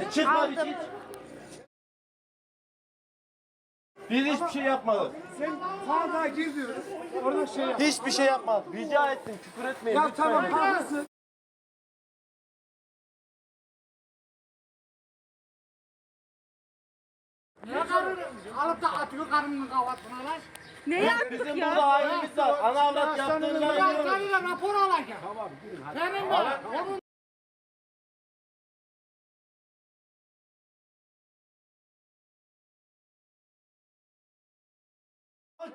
E, Çıkma bir. Biz hiçbir şey yapmadık. Sen fazla gir diyoruz. Orada şey yap. Hiçbir şey yapmadık. Rica ettim küfür etmeyin Ya lütfen. tamam haklısın. Ne karını alıp da atıyor karının kafasına lan. Ne yaptık Bizim ya? burada ailemiz var. Ana avrat yaptığını Ben biliyoruz. karıyla rapor alacağım. Tamam gidin hadi. Senin de onun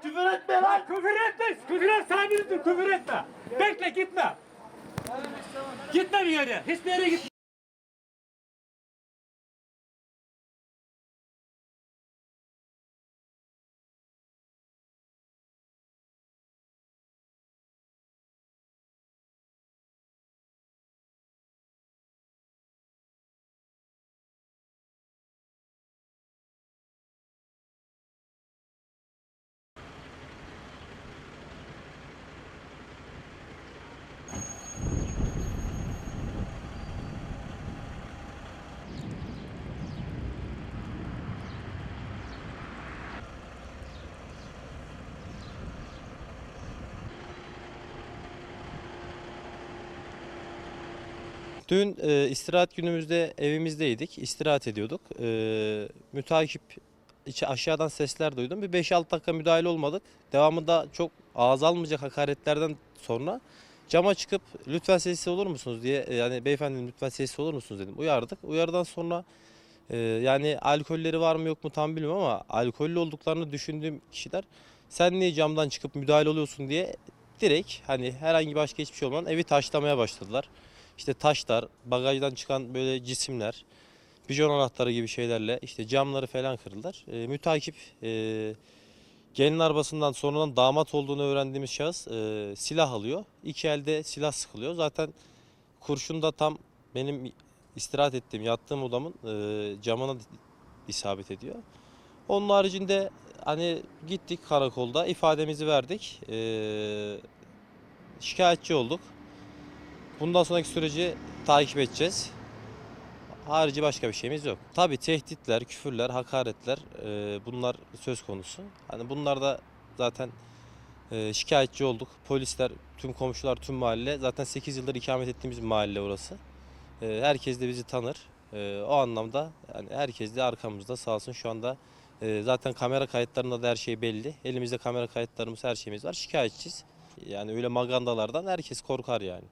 Küfür etme lan. Küfür etme. Küfür et sahibidir. Küfür etme. Bekle gitme. Gitme bir yere. Hiçbir yere gitme. Dün e, istirahat günümüzde evimizdeydik. istirahat ediyorduk. E, müteakip içi aşağıdan sesler duydum. Bir 5-6 dakika müdahale olmadık. Devamında çok ağız almayacak hakaretlerden sonra cama çıkıp lütfen sessiz olur musunuz diye e, yani beyefendi lütfen sessiz olur musunuz dedim. Uyardık. Uyarıdan sonra e, yani alkolleri var mı yok mu tam bilmiyorum ama alkollü olduklarını düşündüğüm kişiler sen niye camdan çıkıp müdahale oluyorsun diye direkt hani herhangi başka hiçbir şey olmadan evi taşlamaya başladılar. İşte taşlar, bagajdan çıkan böyle cisimler, bijon anahtarı gibi şeylerle işte camları falan kırdılar. E, mütakip e, gelin arabasından sonradan damat olduğunu öğrendiğimiz şahıs e, silah alıyor. İki elde silah sıkılıyor. Zaten kurşun da tam benim istirahat ettiğim, yattığım odamın e, camına isabet ediyor. Onun haricinde hani gittik karakolda ifademizi verdik. E, şikayetçi olduk. Bundan sonraki süreci takip edeceğiz. Harici başka bir şeyimiz yok. Tabii tehditler, küfürler, hakaretler e, bunlar söz konusu. Hani bunlar da zaten e, şikayetçi olduk. Polisler, tüm komşular, tüm mahalle. Zaten 8 yıldır ikamet ettiğimiz mahalle orası. E, herkes de bizi tanır. E, o anlamda yani herkes de arkamızda sağ olsun şu anda e, zaten kamera kayıtlarında da her şey belli. Elimizde kamera kayıtlarımız her şeyimiz var. Şikayetçiyiz. Yani öyle magandalardan herkes korkar yani.